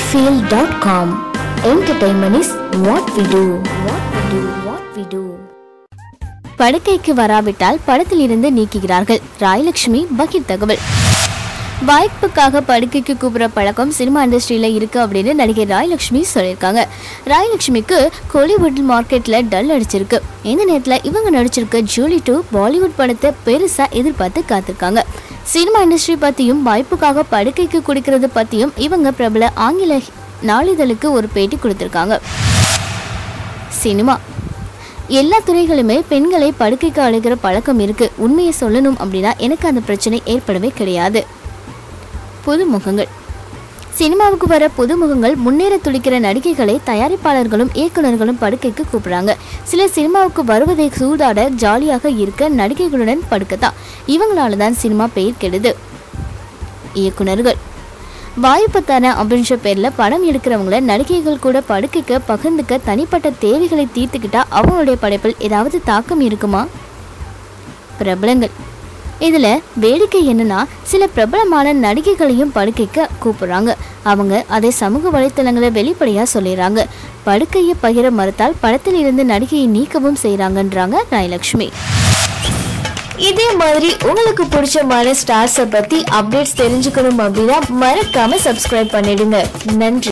sunnyfield.com. Entertainment is what we do. What we do. What we do. படுக்கைக்கு வராவிட்டால் படத்தில் இருந்து நீக்குகிறார்கள் ராயலட்சுமி பகீர் தகவல் வாய்ப்புக்காக படுக்கைக்கு கூப்பிட்ற பழக்கம் சினிமா இண்டஸ்ட்ரியில இருக்கு அப்படின்னு நடிகை ராயலட்சுமி சொல்லியிருக்காங்க ராயலட்சுமிக்கு கோலிவுட் மார்க்கெட்டில் டல் அடிச்சிருக்கு இந்த நேரத்தில் இவங்க நடிச்சிருக்க ஜூலி டூ பாலிவுட் படத்தை பெருசாக எதிர்பார்த்து காத்திருக்காங்க சினிமா இண்டஸ்ட்ரி பற்றியும் வாய்ப்புக்காக படுக்கைக்கு குடிக்கிறது பற்றியும் இவங்க பிரபல ஆங்கில நாளிதழுக்கு ஒரு பேட்டி கொடுத்துருக்காங்க. சினிமா. எல்லா துறைகளுமே பெண்களை படுக்கைக்கு அழைக்கிற பழக்கம் இருக்குது உண்மையை சொல்லணும் அப்படின்னா எனக்கு அந்த பிரச்சனை ஏற்படவே கிடையாது. புதுமுகங்கள். சினிமாவுக்கு வர புதுமுகங்கள் முன்னேற துடிக்கிற நடிகைகளை தயாரிப்பாளர்களும் இயக்குனர்களும் படுக்கைக்கு கூப்பிடுறாங்க. சிலர் சினிமாவுக்கு வருவதை சூதாட ஜாலியாக இருக்க நடிகைகளுடன் படுக்கத்தான் இவங்களால தான் சினிமா பெயர் கெடுது. இயக்குனர்கள் வாய்ப்பு தரேன் அப்படின்ற பேரில் படம் எடுக்கிறவங்கள நடிகைகள் கூட படுக்கைக்கு பகிர்ந்துக்க தனிப்பட்ட தேவைகளை தீர்த்துக்கிட்டா அவங்களுடைய படைப்பில் ஏதாவது தாக்கம் இருக்குமா? பிரபலங்கள். இதில் வேடிக்கை என்னன்னா சில பிரபலமான நடிகைகளையும் படுக்கைக்கு கூப்பிடுறாங்க. அவங்க அதை சமூக வலைத்தளங்களை வெளிப்படையாக சொல்லிடுறாங்க. படுக்கையை பகிர மறுத்தால் படத்தில் இருந்து நடிகையை நீக்கவும் செய்கிறாங்கன்றாங்க ராயலட்சுமி இதே மாதிரி உங்களுக்கு பிடிச்ச மாதிரி ஸ்டார்ஸை பற்றி அப்டேட்ஸ் தெரிஞ்சுக்கணும் அப்படின்னா மறக்காம சப்ஸ்கிரைப் பண்ணிடுங்க. நன்றி.